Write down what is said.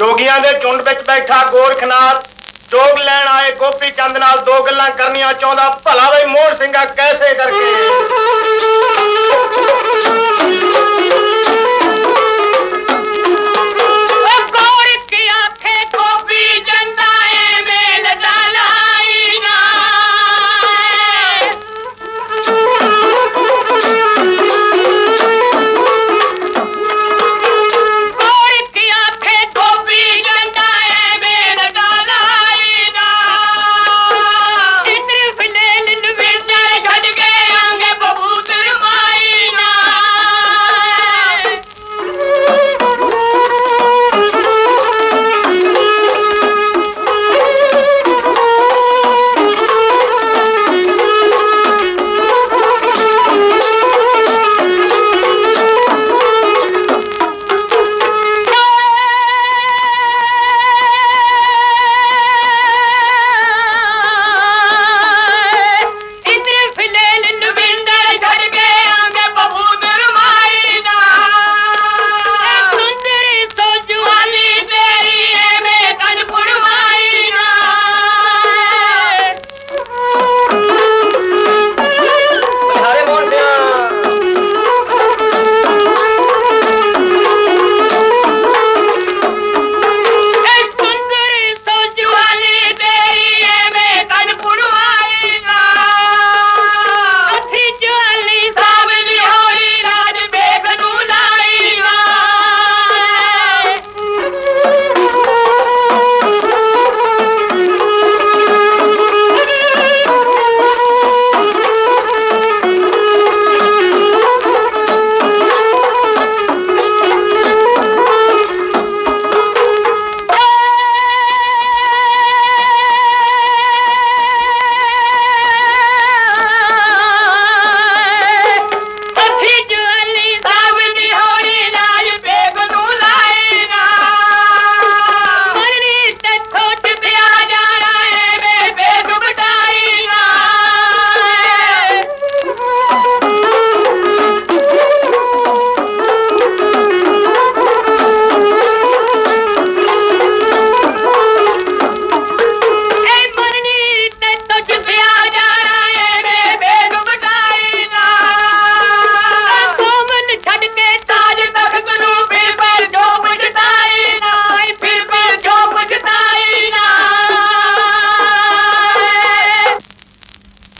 ਜੋਗੀਆਂ ਦੇ ਝੁੰਡ ਵਿੱਚ ਬੈਠਾ ਗੋਰਖਨਾਥ ਜੋਗ ਲੈਣ ਆਏ ਗੋਪੀ ਚੰਦ ਨਾਲ ਦੋ ਗੱਲਾਂ ਕਰਨੀਆਂ ਚਾਹੁੰਦਾ, ਭਲਾ ਬਈ ਮੋਹਨ ਸਿੰਘਾ ਕੈਸੇ ਕਰਕੇ?